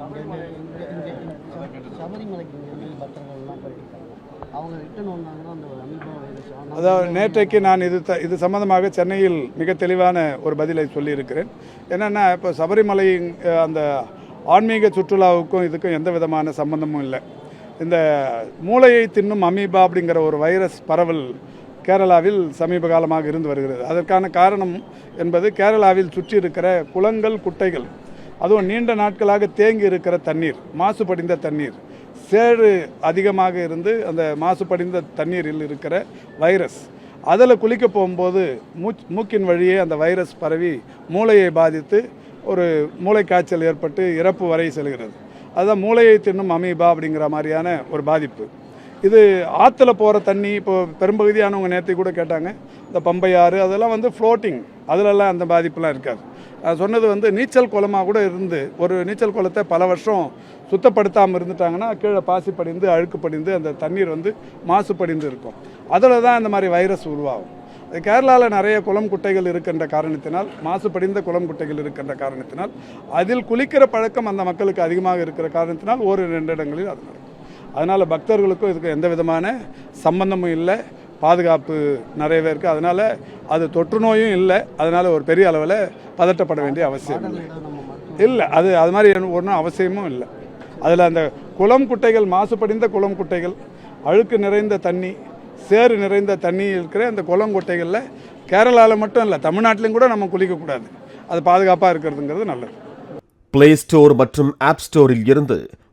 சபரிமலைக்கு இங்கே இங்கே இங்கே சபரிமலைக்கு இங்கே பக்தர்கள்லாம் அவங்க வந்தாங்கன்னா அந்த ஆனால் அதாவது நேற்றைக்கு நான் இது த- இது சம்பந்தமாக சென்னையில் மிக தெளிவான ஒரு பதிலை சொல்லியிருக்கிறேன். என்னென்னா இப்போ சபரிமலை அந்த ஆன்மீக சுற்றுலாவுக்கும் இதுக்கும் எந்த விதமான சம்பந்தமும் இல்லை. இந்த மூளையை தின்னும் அமீபா அப்படிங்கிற ஒரு வைரஸ் பரவல் கேரளாவில் சமீப காலமாக இருந்து வருகிறது. அதற்கான காரணம் என்பது கேரளாவில் சுற்றி இருக்கிற குளங்கள் குட்டைகள். அதுவும் நீண்ட நாட்களாக தேங்கி இருக்கிற தண்ணீர் மாசுபடிந்த தண்ணீர். சேறு அதிகமாக இருந்து அந்த மாசுபடிந்த தண்ணீரில் இருக்கிற வைரஸ். அதில் குளிக்க போகும்போது மூச் மூக்கின் வழியே அந்த வைரஸ் பரவி மூளையை பாதித்து ஒரு மூளை காய்ச்சல் ஏற்பட்டு இறப்பு வரை செல்கிறது. அதுதான் மூளையை தின்னும் அமீபா அப்படிங்கிற மாதிரியான ஒரு பாதிப்பு. இது ஆற்றுல போகிற தண்ணி இப்போ பெரும்பகுதியானவங்க நேற்று கூட கேட்டாங்க. இந்த பம்பையாறு அதெல்லாம் வந்து ஃப்ளோட்டிங் அதிலெல்லாம் அந்த பாதிப்புலாம் இருக்காது. சொன்னது வந்து நீச்சல் குளமாக கூட இருந்து ஒரு நீச்சல் குளத்தை பல வருஷம் சுத்தப்படுத்தாமல் இருந்துட்டாங்கன்னா கீழே பாசி படிந்து அழுக்கு படிந்து அந்த தண்ணீர் வந்து மாசுபடிந்து இருக்கும். அதில் தான் இந்த மாதிரி வைரஸ் உருவாகும். கேரளாவில் நிறைய குளம் குட்டைகள் இருக்கின்ற காரணத்தினால் மாசுபடிந்த குளம் குட்டைகள் இருக்கின்ற காரணத்தினால் அதில் குளிக்கிற பழக்கம் அந்த மக்களுக்கு அதிகமாக இருக்கிற காரணத்தினால் ஒரு ரெண்டு இடங்களில் அது நடக்கும். அதனால் பக்தர்களுக்கும் இதுக்கு எந்த விதமான சம்பந்தமும் இல்லை. பாதுகாப்பு நிறையவே இருக்குது அதனால் அது தொற்று நோயும் இல்லை. அதனால் ஒரு பெரிய அளவில் பதட்டப்பட வேண்டிய அவசியம் இல்லை. இல்லை அது அது மாதிரி ஒன்றும் அவசியமும் இல்லை. அதில் அந்த குளம் குட்டைகள் மாசுபடிந்த குளம் குட்டைகள் அழுக்கு நிறைந்த தண்ணி சேறு நிறைந்த தண்ணி இருக்கிற அந்த குளம் குட்டைகளில் கேரளாவில் மட்டும் இல்லை தமிழ்நாட்டிலையும் கூட நம்ம குளிக்கக்கூடாது அது பாதுகாப்பாக இருக்கிறதுங்கிறது நல்லது. பிளே ஸ்டோர் மற்றும் ஆப் ஸ்டோரில் இருந்து